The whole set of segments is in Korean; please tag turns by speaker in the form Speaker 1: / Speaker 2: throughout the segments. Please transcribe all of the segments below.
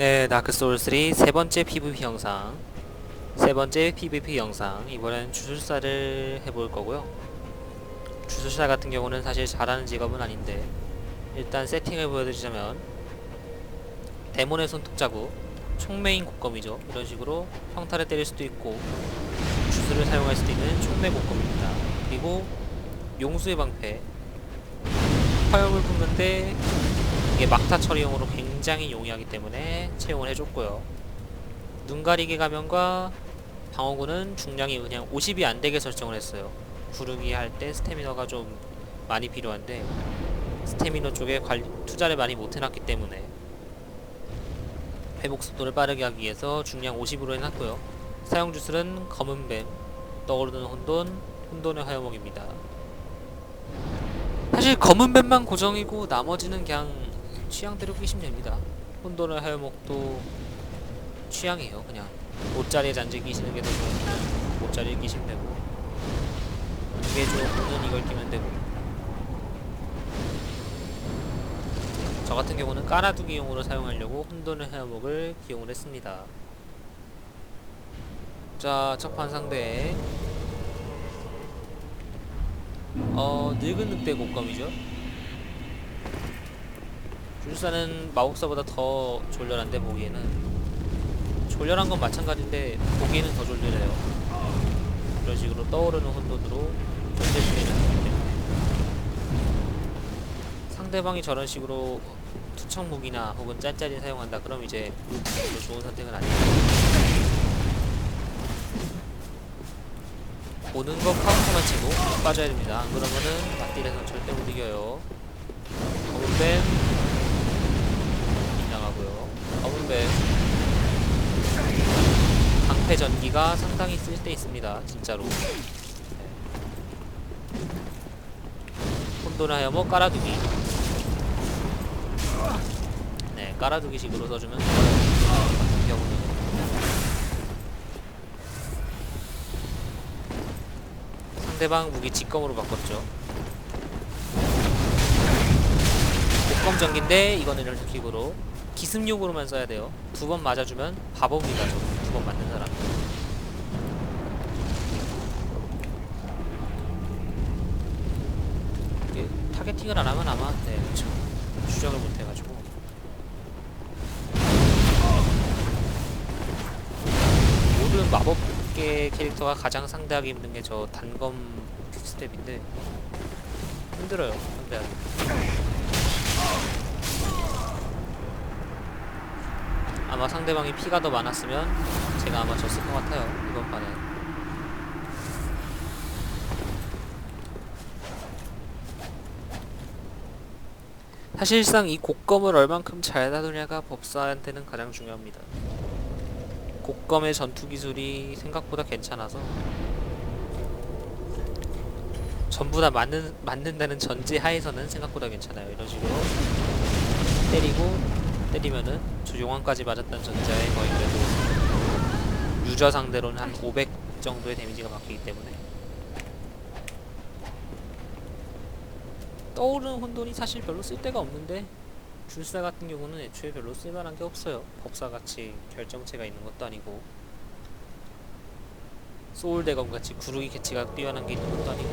Speaker 1: 네, 다크소울3 세 번째 PVP 영상. 세 번째 PVP 영상. 이번엔 주술사를 해볼 거고요. 주술사 같은 경우는 사실 잘하는 직업은 아닌데, 일단 세팅을 보여드리자면, 데몬의 손톱자국, 총메인 곡검이죠. 이런 식으로 평타를 때릴 수도 있고, 주술을 사용할 수도 있는 총매 곡검입니다. 그리고 용수의 방패, 화염을 뿜는데 이게 막타 처리용으로 굉장히 용이하기 때문에 채용을 해줬고요. 눈 가리개 가면과 방어구는 중량이 그냥 50이 안 되게 설정을 했어요. 구르기 할 때 스태미너가 좀 많이 필요한데 스태미너 쪽에 관리, 투자를 많이 못 해놨기 때문에 회복 속도를 빠르게 하기 위해서 중량 50으로 해놨고요. 사용 주술은 검은 뱀, 떠오르는 혼돈, 혼돈의 화염목입니다. 사실 검은 뱀만 고정이고 나머지는 그냥 취향대로 끼시면 됩니다. 혼돈의 하여목도 취향이에요. 그냥 옷자리에 잔지 끼시는 게 더 좋으면 옷자리에 끼시면 되고 이게 좋으면 이걸 끼면 되고 저 같은 경우는 깔아두기용으로 사용하려고 혼돈의 하여목을 기용을 했습니다. 자, 첫판 상대 어, 늙은 늑대 곡검이죠. 줄사는 마법사보다 더 졸렬한데 보기에는 졸렬한 건 마찬가지인데 보기에는 더 졸렬해요. 이런 식으로 떠오르는 혼돈으로 견제 중에는 때문에 상대방이 저런 식으로 투척 무기나 혹은 짠짜리 사용한다 그럼 이제 좋은 선택은 아니에요. 오는 거 카운터만 치고 빠져야 됩니다. 안 그러면은 맞딜에서 절대 못 이겨요. 검은 뱀 빗나가고요. 검은뱀 방패 전기가 상당히 쓸데 있습니다. 진짜로. 네. 혼돈하여 뭐 깔아두기. 네, 깔아두기 식으로 써주면 같은 경우는 상대방 무기 직검으로 바꿨죠. 목검 전기인데 이거는 이런 식으로 기습용으로만 써야 돼요. 두 번 맞아주면 바보입니다. 두 번 맞는 사람. 이게 타겟팅을 안 하면 아마 네 그렇죠. 추적을 못 해가지고 모든 마법계 캐릭터가 가장 상대하기 힘든 게 저 단검 퀵스텝인데 힘들어요 상대하기. 아마 상대방이 피가 더 많았으면 제가 아마 졌을 것 같아요 이번 판에. 사실상 이 곡검을 얼만큼 잘 다루냐가 법사한테는 가장 중요합니다. 곡검의 전투 기술이 생각보다 괜찮아서 전부 다 맞는, 맞는다는 전제 하에서는 생각보다 괜찮아요. 이런 식으로 때리고 때리면은 조용한까지 맞았던 전자에 거의 그래도 유저 상대로는 한 500 정도의 데미지가 박히기 때문에. 떠오르는 혼돈이 사실 별로 쓸데가 없는데 줄사 같은 경우는 애초에 별로 쓸만한 게 없어요. 법사같이 결정체가 있는 것도 아니고. 소울대검 같이 구르기 캐치가 뛰어난 게 있는 것도 아니고.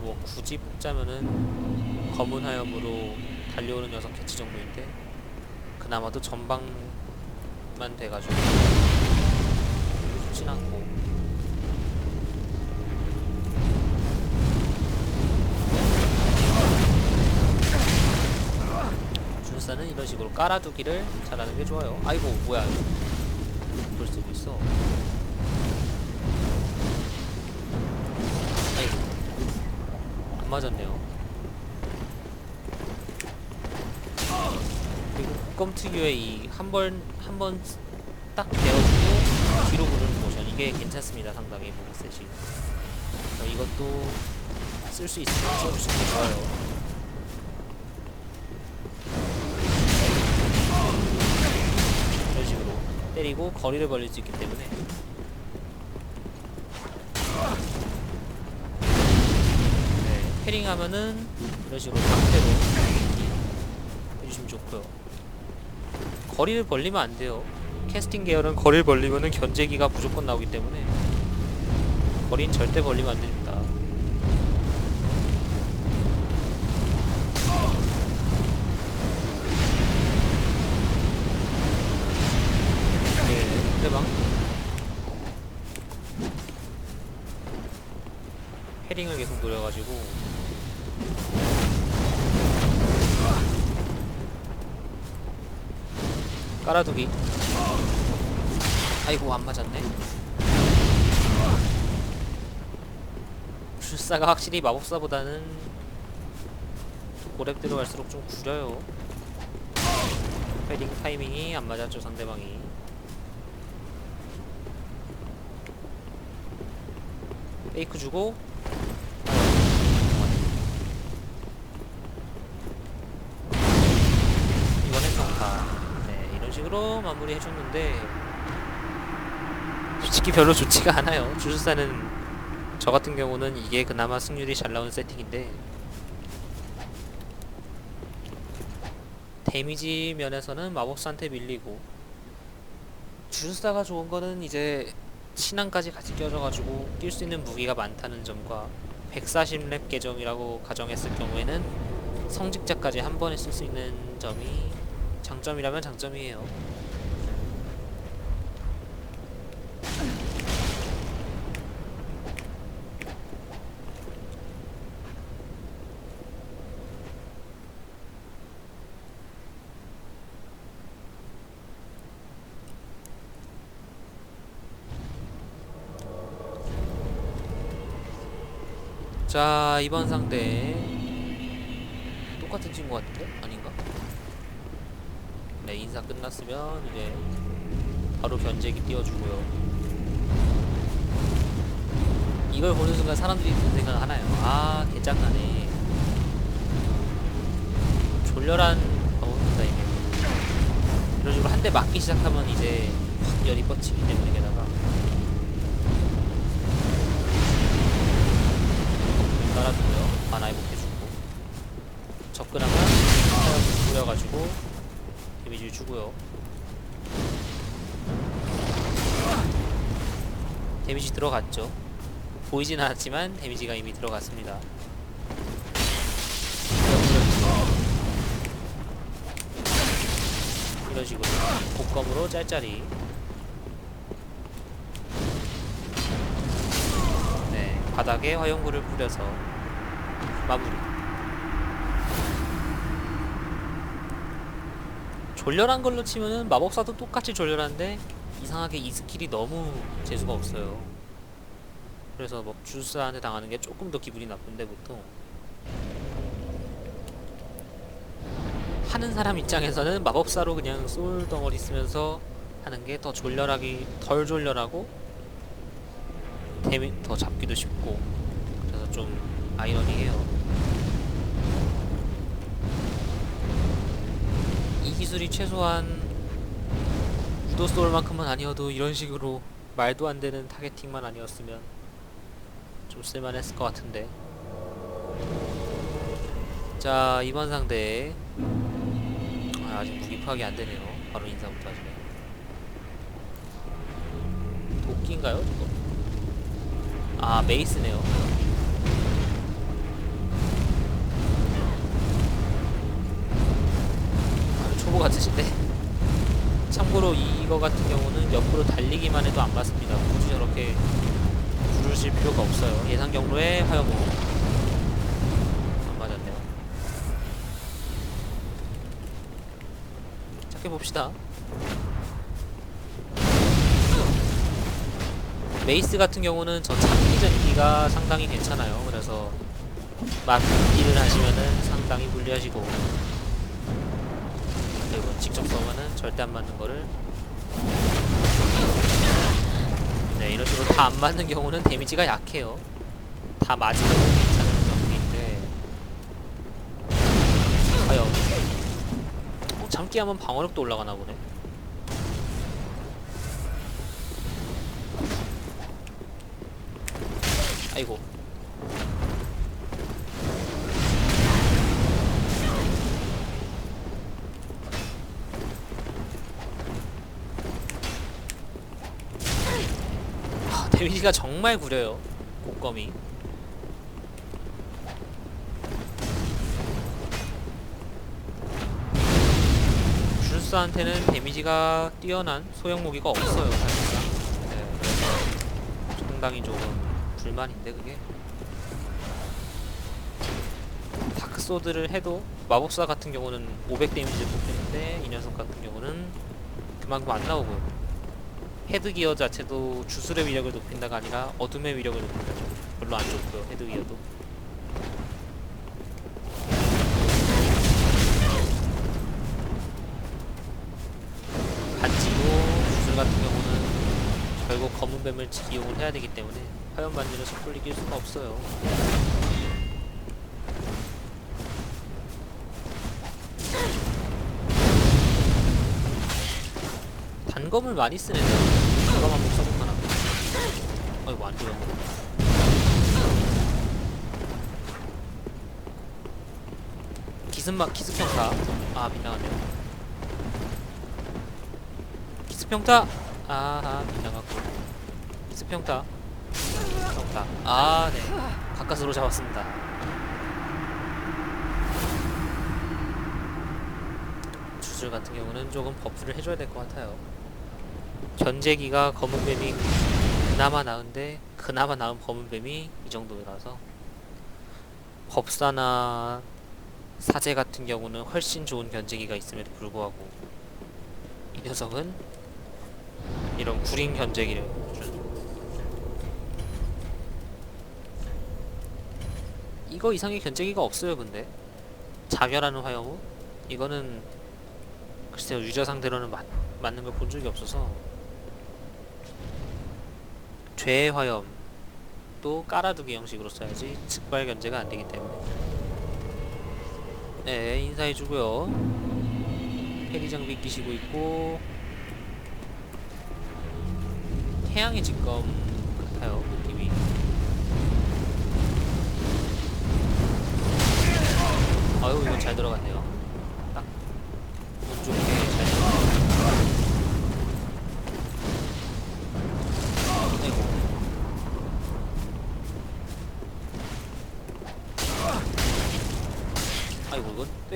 Speaker 1: 뭐 굳이 뽑자면은 검은 하염으로 달려오는 녀석 캐치 정도인데 그나마도 전방만 돼가지고 좋진 않고. 준사는 이런 식으로 깔아두기를 잘하는 게 좋아요. 아이고 뭐야. 그걸 쓰고 있어. 아이고 안 맞았네요 껌 특유의 이 한 번 한 번 딱 대어주고 뒤로 부르는 모션. 이게 괜찮습니다 상당히 그래서 이것도 쓸 수 있으면 써주시는 게 좋아요. 이런 식으로 때리고 거리를 벌릴 수 있기 때문에. 네, 패링하면은 이런 식으로 방패로 해주시면 좋고요 거리를 벌리면 안 돼요. 캐스팅 계열은 거리를 벌리면은 견제기가 무조건 나오기 때문에 거리는 절대 벌리면 안 됩니다. 네, 대방. 헤링을 계속 노려가지고 깔아두기. 아이고 안 맞았네. 불사가 확실히 마법사보다는 고렙대로 갈수록 좀 구려요. 패딩 타이밍이 안 맞았죠 상대방이. 페이크 주고 네 이런 식으로 마무리 해줬는데 솔직히 별로 좋지가 않아요. 주술사는 저 같은 경우는 이게 그나마 승률이 잘 나오는 세팅인데 데미지 면에서는 마법사한테 밀리고 주술사가 좋은 거는 이제 신앙까지 같이 껴져가지고 뛸수 있는 무기가 많다는 점과 140렙 계정이라고 가정했을 경우에는 성직자까지 한 번에 쓸 수 있는 점이 장점이라면 장점이에요. 자 이번 상대 똑같은 친구 같은데? 아닌가? 네 인사 끝났으면 이제 바로 견제기 띄워주고요. 이걸 보는 순간 사람들이 든 생각 하나요? 아 개짱나네. 졸렬한 이게. 이런 식으로 한 대 맞기 시작하면 이제 확 열이 뻗치기 때문에 게다가. 깔아주고요. 만화 회복해주고. 접근하면 뿌려가지고 데미지를 주고요. 데미지 들어갔죠. 보이진 않았지만 데미지가 이미 들어갔습니다. 이런 식으로 복검으로 짤짤이 네 바닥에 화염구를 뿌려서 마무리 졸렬한 걸로 치면은 마법사도 똑같이 졸렬한데 이상하게 이 스킬이 너무 재수가 없어요 그래서 뭐 주사한테 당하는 게 조금 더 기분이 나쁜데 보통 하는 사람 입장에서는 마법사로 그냥 솔 덩어리 쓰면서 하는 게 더 졸렬하기 덜 졸렬하고 데미 더 잡기도 쉽고 그래서 좀 아이러니해요. 기술이 최소한 우도소울만큼은 아니어도 이런 식으로 말도 안 되는 타겟팅만 아니었으면 좀 쓸만했을 것 같은데. 자 이번 상대 아, 아직 무기 파악이 안 되네요. 바로 인사부터 하시네. 도끼인가요? 이거? 아 메이스네요. 아, 초보 같으신데. 참고로 이거 같은 경우는 옆으로 달리기만 해도 안 맞습니다. 굳이 저렇게 부르실 필요가 없어요. 예상 경로에 화염호 안 맞았네요. 착해 봅시다. 메이스 같은 경우는 저 참기 전기가 상당히 괜찮아요. 그래서 막기를 하시면은 상당히 불리하시고 그리고 직접 쏘면은 절대 안 맞는 거를 네 이런 식으로 다 안 맞는 경우는 데미지가 약해요. 다 맞으면 괜찮은 경기인데 과연 뭐 참기 하면 방어력도 올라가나 보네. 아이고 데미지가 정말 구려요 곡검이. 주술사한테는 데미지가 뛰어난 소형 무기가 없어요 사실상. 네, 그래서 상당히 조금 불만인데 그게. 다크소드를 해도 마법사 같은 경우는 500 데미지를 뽑히는데 이 녀석 같은 경우는 그만큼 안 나오고요 헤드기어 자체도 주술의 위력을 높인다가 아니라 어둠의 위력을 높인다죠. 별로 안 좋고요 헤드기어도. 반지로 주술 같은 경우는 결국 검은 뱀을 이용을 해야 되기 때문에 화염 반지를 섣불리 낄 수가 없어요. 단검을 많이 쓰네 단검 한번 써볼까나 아이고 안 좋았네. 기습막 기습평타 아 빗나갔네요. 기습평타 아하 빗나갔고. 기습평타 평타 아네. 가까스로 잡았습니다. 주술 같은 경우는 조금 버프를 해줘야 될 것 같아요 견제기가 검은뱀이 그나마 나은데 그나마 나은 검은뱀이 이 정도라서 법사나 사제 같은 경우는 훨씬 좋은 견제기가 있음에도 불구하고 이 녀석은 이런 구린 견제기를 준 이거 이상의 견제기가 없어요 근데. 자결하는 화염우 이거는 글쎄요 유저 상대로는 맞, 맞는 걸 본 적이 없어서 죄의 화염 또 깔아두기 형식으로 써야지 즉발 견제가 안 되기 때문에. 네 인사해주고요. 페리 장비 끼시고 있고. 태양의 직검 같아요 느낌이. 아유 이건 잘 들어갔네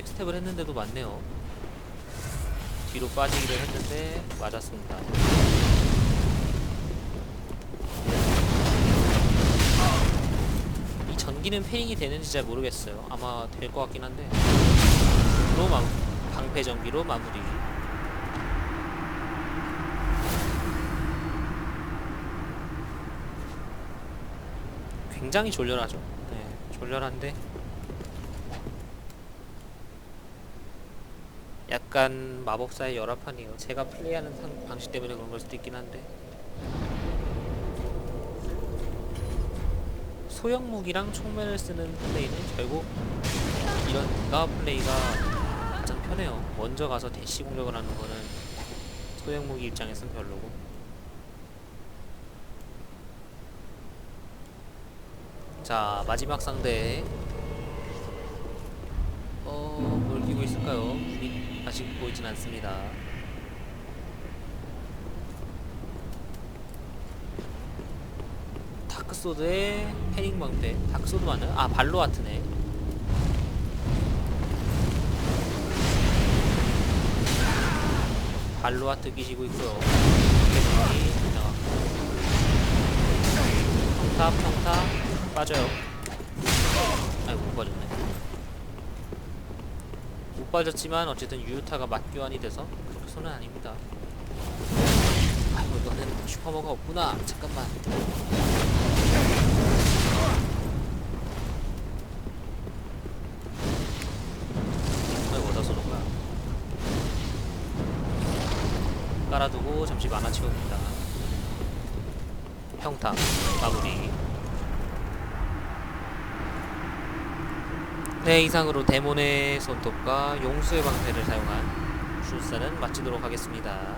Speaker 1: 백스텝을 했는데도 맞네요. 뒤로 빠지기를 했는데 맞았습니다. 이 전기는 페링이 되는지 잘 모르겠어요. 아마 될 것 같긴 한데. 방패 전기로 마무리. 굉장히 졸렬하죠. 네, 졸렬한데 약간 마법사의 열합판이에요. 제가 플레이하는 상- 방식 때문에 그런 걸 수도 있긴 한데 소형 무기랑 총매를 쓰는 플레이는 결국 이런 대가 플레이가 가장 편해요. 먼저 가서 대시 공격을 하는 거는 소형 무기 입장에서는 별로고 자 마지막 상대 어, 뭘 끼고 있을까요? 아직 보이진 않습니다. 다크소드의 패닝 방패. 다크소드 맞나요? 아, 발로아트네. 발로아트 끼시고 있고요. 패닝이 지나갔고. 평타, 평타, 빠져요. 아이고, 못 빠졌네. 못 빠졌지만 어쨌든 유유타가 맞교환이 돼서 그렇게 손은 아닙니다. 아이고 너는 슈퍼머가 없구나. 잠깐만. 깔아두고 잠시 만화 채웁니다. 평타 마무리. 네 이상으로 데몬의 손톱과 용수의 방패를 사용한 출사는 마치도록 하겠습니다.